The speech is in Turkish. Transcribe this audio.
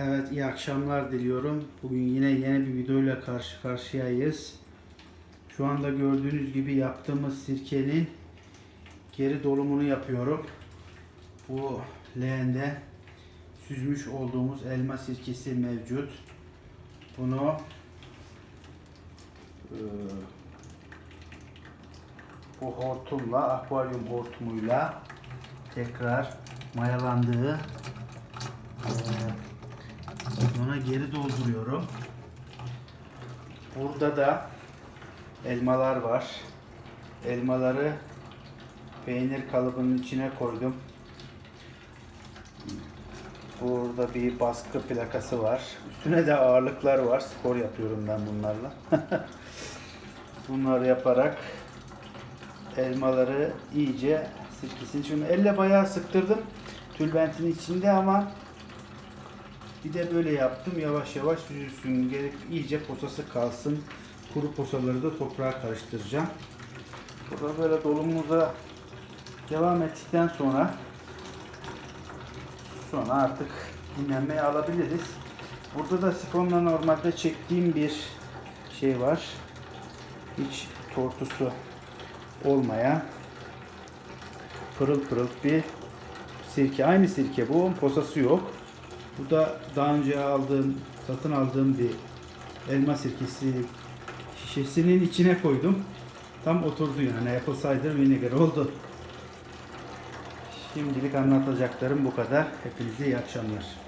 Evet iyi akşamlar diliyorum. Bugün yine yeni bir videoyla karşı karşıyayız. Şu anda gördüğünüz gibi yaptığımız sirkenin geri dolumunu yapıyorum. Bu leğende süzmüş olduğumuz elma sirkesi mevcut. Bunu eee, bu hortumla, akvaryum hortumuyla tekrar mayalandığı geri dolduruyorum. Burada da elmalar var. Elmaları peynir kalıbının içine koydum. Burada bir baskı plakası var. Üstüne de ağırlıklar var. Spor yapıyorum ben bunlarla. Bunları yaparak elmaları iyice sirkesini. Şimdi elle bayağı sıktırdım tülbentin içinde ama bir de böyle yaptım. Yavaş yavaş süzülsün. Gerek iyice posası kalsın. Kuru posaları da toprağa karıştıracağım. Burada böyle dolumumuza devam ettikten sonra sonra artık dinlenmeye alabiliriz. Burada da sifonla normalde çektiğim bir şey var. Hiç tortusu olmayan pırıl pırıl bir sirke. Aynı sirke bu. Posası yok. Bu da daha önce aldığım, satın aldığım bir elma sirkesi şişesinin içine koydum. Tam oturdu yani. Cider vinegar oldu. Şimdilik anlatacaklarım bu kadar. Hepinize iyi akşamlar.